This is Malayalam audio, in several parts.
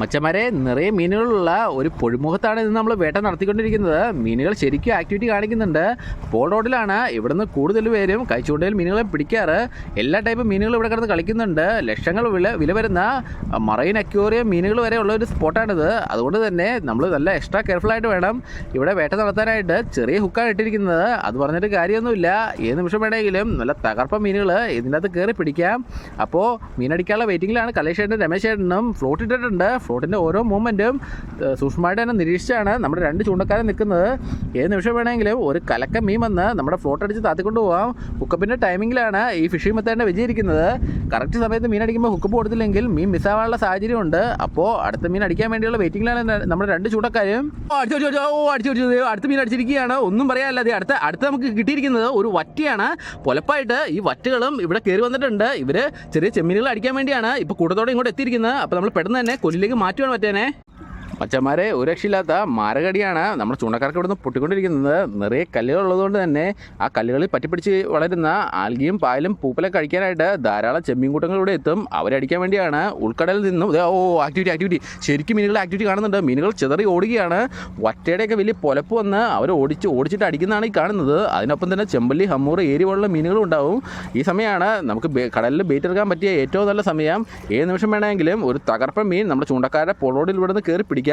മച്ചന്മാരെ നിറയെ മീനുകളുള്ള ഒരു പൊഴിമുഖത്താണ് ഇന്ന് നമ്മൾ വേട്ട നടത്തിക്കൊണ്ടിരിക്കുന്നത്. മീനുകൾ ശരിക്കും ആക്ടിവിറ്റി കാണിക്കുന്നുണ്ട്. പോൾ റോഡിലാണ് ഇവിടുന്ന് കൂടുതൽ പേരും കൈച്ചൂണ്ടയിൽ മീനുകളെ പിടിക്കാറ്. എല്ലാ ടൈപ്പ് മീനുകൾ ഇവിടെ കിടന്ന് കളിക്കുന്നുണ്ട്. ലക്ഷങ്ങൾ വില വില വരുന്ന മറൈൻ അക്യൂറിയം മീനുകൾ വരെ ഉള്ള ഒരു സ്പോട്ടാണിത്. അതുകൊണ്ട് തന്നെ നമ്മൾ നല്ല എക്സ്ട്രാ കെയർഫുൾ ആയിട്ട് വേണം ഇവിടെ വേട്ട നടത്താനായിട്ട് ചെറിയ ഹുക്കാണ് ഇട്ടിരിക്കുന്നത്. അത് പറഞ്ഞിട്ട് കാര്യമൊന്നുമില്ല. ഏത് നിമിഷം വേണമെങ്കിലും നല്ല തകർപ്പ മീനുകൾ ഇതിനകത്ത് കയറി പിടിക്കാം. അപ്പോൾ മീനടിക്കാനുള്ള വെയിറ്റിങ്ങിലാണ് കലേഷ് ചേട്ടനും രമേശ് ചേട്ടനും ഫ്ലോട്ട് ഇട്ടിട്ടുണ്ട്. ഫ്ലോട്ടിന്റെ ഓരോ മൂവ്മെന്റും സൂക്ഷ്മമായിട്ട് തന്നെ നിരീക്ഷിച്ചാണ് നമ്മുടെ രണ്ട് ചൂണ്ടക്കാരൻ നിൽക്കുന്നത്. ഏത് നിമിഷം വേണമെങ്കിലും ഒരു കലക്ക മീൻ വന്ന് നമ്മുടെ ഫ്ലോട്ട് അടിച്ച് താത്തിക്കൊണ്ട് പോകാം ഹുക്കപ്പിന്റെ ടൈമിങ്ങിലാണ് ഈ ഫിഷിംഗ് മെത്തേഡിന്റെ വിജയിരിക്കുന്നത് കറക്റ്റ് സമയത്ത് മീൻ അടിക്കുമ്പോൾ ഹുക്കപ്പ് കൊടുത്തില്ലെങ്കിൽ മീൻ മിസ്സാവാനുള്ള സാഹചര്യമുണ്ട്. അപ്പോൾ അടുത്ത മീൻ അടിക്കാൻ വേണ്ടിയുള്ള വെയിറ്റിംഗിലാണ് നമ്മുടെ രണ്ട് ചൂണ്ടക്കാരും. ഓ അടിച്ചു അടിച്ചു അടുത്ത മീൻ അടിച്ചിരിക്കുകയാണ്. ഒന്നും പറയാനല്ല അതെ അടുത്ത അടുത്ത നമുക്ക് കിട്ടിയിരിക്കുന്നത് ഒരു വറ്റിയാണ്. പൊലപ്പായിട്ട് ഈ വറ്റുകളും ഇവിടെ കയറി വന്നിട്ടുണ്ട്. ഇവർ ചെറിയ ചെമ്മീനുകൾ അടിക്കാൻ വേണ്ടിയാണ്. ഇപ്പോൾ കൂട്ടത്തോടെ ഇങ്ങോട്ട് എത്തിയിരിക്കുന്നത്. അപ്പോൾ നമ്മൾ പെട്ടെന്ന് തന്നെ കൊല്ലിലേക്ക് മാറ്റുവാണ് പറ്റേനെ. മച്ചന്മാരെ ഒരു രക്ഷയില്ലാത്ത മാരകടിയാണ് നമ്മുടെ ചൂണ്ടക്കാർക്ക് ഇവിടുന്ന് പൊട്ടിക്കൊണ്ടിരിക്കുന്നത്. നിറയെ കല്ലുകൾ ഉള്ളതുകൊണ്ട് തന്നെ ആ കല്ലുകളിൽ പറ്റിപ്പിടിച്ച് വളരുന്ന ആൽഗിയും പായലും പൂപ്പലൊക്കെ കഴിക്കാനായിട്ട് ധാരാളം ചെമ്മീൻ കൂട്ടങ്ങൾ ഇവിടെ എത്തും. അവരടിക്കാൻ വേണ്ടിയാണ് ഉൾക്കടലിൽ നിന്നും ഓ ആക്ടിവിറ്റി ആക്ടിവിറ്റി ശരിക്കും മീനുകൾ ആക്ടിവിറ്റി കാണുന്നുണ്ട്. മീനുകൾ ചിതറി ഓടുകയാണ്. വറ്റയുടെയൊക്കെ വലിയ പൊലപ്പ് വന്ന് അവർ ഓടിച്ച് ഓടിച്ചിട്ട് അടിക്കുന്നതാണ് ഈ കാണുന്നത്. അതിനൊപ്പം തന്നെ ചെമ്പല്ലി ഹമ്മൂർ ഏരി പോലുള്ള മീനുകളും ഉണ്ടാവും. ഈ സമയമാണ് നമുക്ക് കടലിൽ ബേറ്റ് എടുക്കാൻ പറ്റിയ ഏറ്റവും നല്ല സമയം. ഏത് നിമിഷം വേണമെങ്കിലും ഒരു തകർപ്പൻ മീൻ നമ്മുടെ ചൂണ്ടക്കാരുടെ പൊളോടിൽ നിന്ന് കയറി പിടിക്കാം.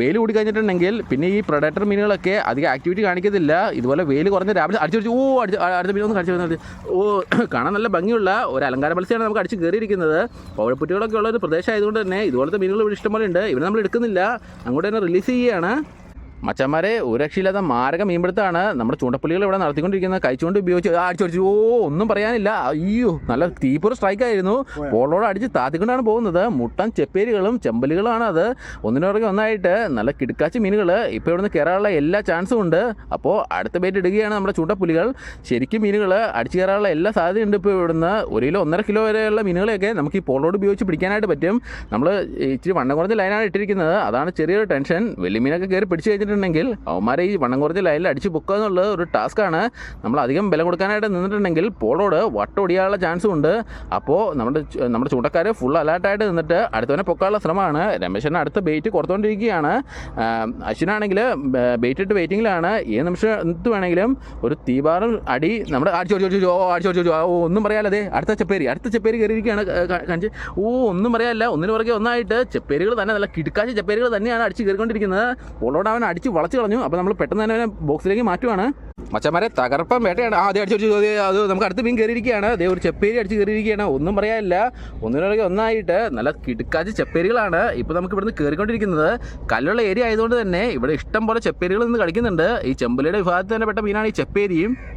വെയിൽ കൂടി കഴിഞ്ഞിട്ടുണ്ടെങ്കിൽ പിന്നെ ഈ പ്രൊഡക്ടർ മീനുകളൊക്കെ അധികം ആക്ടിവിറ്റി കാണിക്കത്തില്ല. ഇതുപോലെ വെയിൽ കുറഞ്ഞ് രാവിലെ അടിച്ചു അടിച്ച് ഓ അടിച്ച് അടുത്ത മീനൊന്നും കടിച്ചു വരുന്നത് ഓ കാണാൻ നല്ല ഭംഗിയുള്ള ഒരു അലങ്കാര മത്സ്യമാണ് നമുക്ക് അടിച്ച് കയറിയിരിക്കുന്നത്. പവഴപ്പുറ്റുകളൊക്കെ ഉള്ള ഒരു പ്രദേശമായതുകൊണ്ട് തന്നെ ഇതുപോലത്തെ മീനുകൾ ഇവിടെ ഇഷ്ടംപോലെ ഉണ്ട്. ഇവിടെ നമ്മൾ എടുക്കുന്നില്ല. അങ്ങോട്ട് തന്നെ റിലീസ് ചെയ്യുകയാണ്. മച്ചന്മാരെ ഒരു രക്ഷയില്ലാത്ത മാരക മീൻപിടുത്താണ് നമ്മുടെ ചൂണ്ടപ്പുള്ളികൾ ഇവിടെ നടത്തിക്കൊണ്ടിരിക്കുന്നത്. കൈച്ചുകൊണ്ട് ഉപയോഗിച്ച് അടിച്ചടിച്ചു അടിച്ചു അടിച്ചു ഓ ഒന്നും പറയാനില്ല. അയ്യോ നല്ല തീപ്പൊരു സ്ട്രൈക്ക് ആയിരുന്നു. പോളോട് അടിച്ച് താത്തിക്കൊണ്ടാണ് പോകുന്നത്. മുട്ടൻ ചെപ്പേരികളും ചെമ്പലുകളാണ് അത്. ഒന്നിനുറകെ ഒന്നായിട്ട് നല്ല കിടുക്കാച്ചി മീനുകൾ ഇപ്പോൾ ഇവിടുന്ന് കയറാനുള്ള എല്ലാ ചാൻസും ഉണ്ട്. അപ്പോൾ അടുത്ത ബേറ്റ് ഇടുകയാണ് നമ്മുടെ ചൂണ്ടപ്പുലികൾ. ശരിക്കും മീനുകൾ അടിച്ചു കയറാനുള്ള എല്ലാ സാധ്യതയുണ്ട് ഇപ്പോൾ ഇവിടുന്ന്. ഒരു കിലോ ഒന്നര കിലോ വരെയുള്ള മീനുകളെയൊക്കെ നമുക്ക് ഈ പോളോട് ഉപയോഗിച്ച് പിടിക്കാനായിട്ട് പറ്റും. നമ്മൾ ഇച്ചിരി വണ്ണം കുറഞ്ഞ ലൈനാണ് ഇട്ടിരിക്കുന്നത്. അതാണ് ചെറിയൊരു ടെൻഷൻ വലിയ മീനൊക്കെ കയറി പിടിച്ച് കഴിഞ്ഞിട്ടുണ്ടെങ്കിൽ അവന്മാരെ ഈ വണ്ണം കുറഞ്ഞ ലൈനിൽ അടിച്ച് പൊക്കുക എന്നുള്ളത് ഒരു ടാസ്ക്കാണ് നമ്മൾ അധികം ബലം കൊടുക്കാനായിട്ട് നിന്നിട്ടുണ്ടെങ്കിൽ പോളോട് വട്ടൊടിയാനുള്ള ചാൻസും ഉണ്ട്. അപ്പോൾ നമ്മുടെ നമ്മുടെ ചൂണ്ടക്കാർ ഫുൾ അലേർട്ടായിട്ട് നിന്നിട്ട് അടുത്തവനെ പൊക്കാനുള്ള ശ്രമമാണ്. രമേശന് അടുത്ത ബെയ്റ്റ് കൊടുത്തുകൊണ്ടിരിക്കുകയാണ് അശ്വിനാണെങ്കിൽ ബെയ്റ്റ് ഇട്ട് വെയിറ്റിങ്ങിലാണ് ഏത് നിമിഷം എന്ത് വേണമെങ്കിലും ഒരു തീപാറും അടി നമ്മുടെ അടിച്ചു അടിച്ചു അടിച്ചു, ഓ ഒന്നും പറയാല്ലേ അടുത്ത ചെപ്പേരി അടുത്ത ചെപ്പേരി കയറിയിരിക്കുകയാണ് കാണിച്ച് ഓ ഒന്നും പറയാല്ല. ഒന്നിനു പുറകെ ഒന്നായിട്ട് ചെപ്പേരികൾ തന്നെ നല്ല കിടുക്കാച്ച ചെപ്പേരികൾ തന്നെയാണ് അടിച്ച് കയറിക്കൊണ്ടിരിക്കുന്നത്. പോളോട് അവൻ അടിച്ച് വളച്ച് കളഞ്ഞു. അപ്പോൾ നമ്മൾ പെട്ടെന്ന് തന്നെ ബോക്സിലേക്ക് മാറ്റുവാണ്. മച്ചന്മാരെ തകർപ്പം വേട്ടയാണ്. ആ അതേ അടിച്ചു അടിച്ചു അത് നമുക്ക് അടുത്ത് മീൻ കയറിയിരിക്കുകയാണ്. അതേ ഒരു ചെപ്പേരി അടിച്ച് കയറിയിരിക്കുകയാണ്. ഒന്നും പറയാനില്ല. ഒന്നിനൊക്കെ ഒന്നായിട്ട് നല്ല കിടുക്കാച്ച ചെപ്പേരികളാണ് ഇപ്പോൾ നമുക്ക് ഇവിടുന്ന് കയറിക്കൊണ്ടിരിക്കുന്നത് കല്ലുള്ള ഏരിയ ആയതുകൊണ്ട് തന്നെ ഇവിടെ ഇഷ്ടം പോലെ ചെപ്പേരികൾ നിന്ന് കളിക്കുന്നുണ്ട്. ഈ ചെമ്പലിയുടെ വിഭാഗത്തിൽ തന്നെ പെട്ട മീനാണ് ഈ ചെപ്പേരിയും.